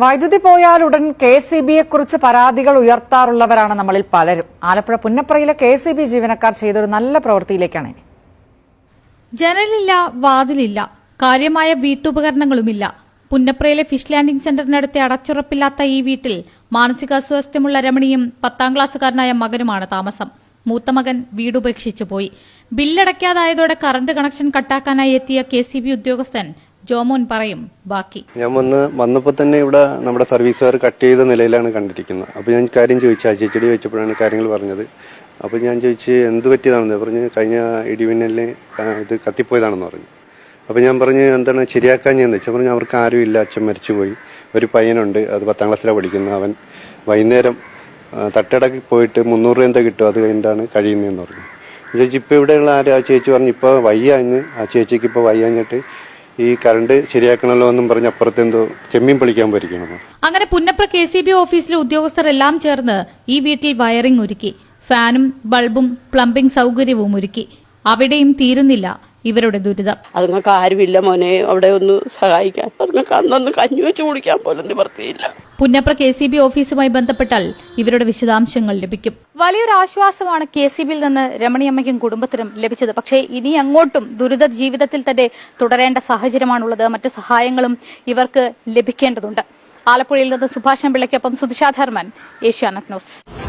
വൈദ്യുതി പോയാൽ ഉടൻ കെ സി ബിയെ കുറിച്ച് പരാതികൾ ഉയർത്താറുള്ളവരാണ് നമ്മളിൽ പലരും. ആലപ്പുഴ പുന്നപ്രയിലെ കെ സി ബി ജീവനക്കാർ ചെയ്തൊരു നല്ല പ്രവൃത്തിയിലേക്കാണ് ഇനി. ജനലില്ല വാതിലില്ല. കാര്യമായ വീട്ടുപകരണങ്ങളുമില്ല. പുന്നപ്രയിലെ ഫിഷ് ലാൻഡിംഗ് സെന്ററിനടുത്തെ അടച്ചുറപ്പില്ലാത്ത ഈ വീട്ടിൽ മാനസികാസ്വാസ്ഥ്യമുള്ള രമണിയും പത്താം ക്ലാസ്സുകാരനായ മകനുമാണ് താമസം. മൂത്ത മകൻ വീടുപേക്ഷിച്ചു പോയി. ബില്ലടയ്ക്കാതായതോടെ കറണ്ട് കണക്ഷൻ കട്ടാക്കാനായി എത്തിയ കെ സി ബി ഉദ്യോഗസ്ഥൻ ജോമോൻ പറയും ബാക്കി. ഞാൻ വന്ന് വന്നപ്പോൾ തന്നെ ഇവിടെ നമ്മുടെ സർവീസുകാർ കട്ട് ചെയ്ത നിലയിലാണ് കണ്ടിരിക്കുന്നത്. അപ്പോൾ ഞാൻ കാര്യം ചോദിച്ചു ആ വെച്ചപ്പോഴാണ് കാര്യങ്ങൾ പറഞ്ഞത്. അപ്പോൾ ഞാൻ ചോദിച്ചു എന്ത് പറ്റിയതാണെന്ന്? പറഞ്ഞ് കഴിഞ്ഞ ഇടിമിന്നലിന് ഇത് കത്തിപ്പോയതാണെന്ന് പറഞ്ഞു. അപ്പോൾ ഞാൻ പറഞ്ഞു എന്താണ് ശരിയാക്കാൻ ഞാൻ വെച്ചാൽ പറഞ്ഞു അവർക്ക് ആരും ഇല്ല അച്ഛൻ മരിച്ചുപോയി. ഒരു പയ്യനുണ്ട് അത് പത്താം ക്ലാസ്സിലാണ് പഠിക്കുന്നത്. അവൻ വൈകുന്നേരം തട്ടടക്കി പോയിട്ട് മുന്നൂറ് രൂപ എന്താ കിട്ടും അത് കഴിഞ്ഞിട്ടാണ് കഴിയുന്നതെന്ന് പറഞ്ഞു. ചേച്ചി ഇപ്പൊ ഇവിടെയുള്ള ആ ചേച്ചി പറഞ്ഞു ഇപ്പോൾ വയ്യാഞ്ഞ് ആ ചേച്ചിക്ക് ഇപ്പോൾ വയ്യാഞ്ഞിട്ട് ഈ കറണ്ട് ശരിയാക്കണമല്ലോ എന്നും പറഞ്ഞ് അപ്പുറത്ത് എന്തോ ചെമ്മീൻ പൊളിക്കാൻ പോയിരിക്കണം അങ്ങനെ പുന്നപ്ര കെ സി ബി ഓഫീസിലെ ഉദ്യോഗസ്ഥർ എല്ലാം ചേർന്ന് ഈ വീട്ടിൽ വയറിംഗ് ഒരുക്കി. ഫാനും ബൾബും പ്ലംബിംഗ് സൗകര്യവും ഒരുക്കി. അവിടെയും തീരുന്നില്ല. ഇവരുടെ ദുരിതം. അതുങ്ങൾക്ക് ആരുമില്ല മോനെ അവിടെ ഒന്ന് സഹായിക്കാൻ. അതുങ്ങൾക്ക് അന്നൊന്ന് കഞ്ഞി വെച്ച് കുടിക്കാൻ പോലും നിവർത്തിയില്ല പുന്നപ്ര കെ സി ബി ഓഫീസുമായി ബന്ധപ്പെട്ടാൽ ഇവരുടെ വിശദാംശങ്ങൾ ലഭിക്കും. വലിയൊരു ആശ്വാസമാണ് കെ സി ബിയിൽ നിന്ന് രമണിയമ്മയ്ക്കും കുടുംബത്തിനും ലഭിച്ചത്. പക്ഷേ ഇനി അങ്ങോട്ടും ദുരിത ജീവിതത്തിൽ തന്നെ തുടരേണ്ട സാഹചര്യമാണുള്ളത്. മറ്റ് സഹായങ്ങളും ഇവർക്ക് ലഭിക്കേണ്ടതുണ്ട്. ആലപ്പുഴയിൽ നിന്ന് സുഭാഷൻ പിള്ളയ്ക്കൊപ്പം സുധിഷാ ധർമ്മൻ ഏഷ്യാനെറ്റ് ന്യൂസ്.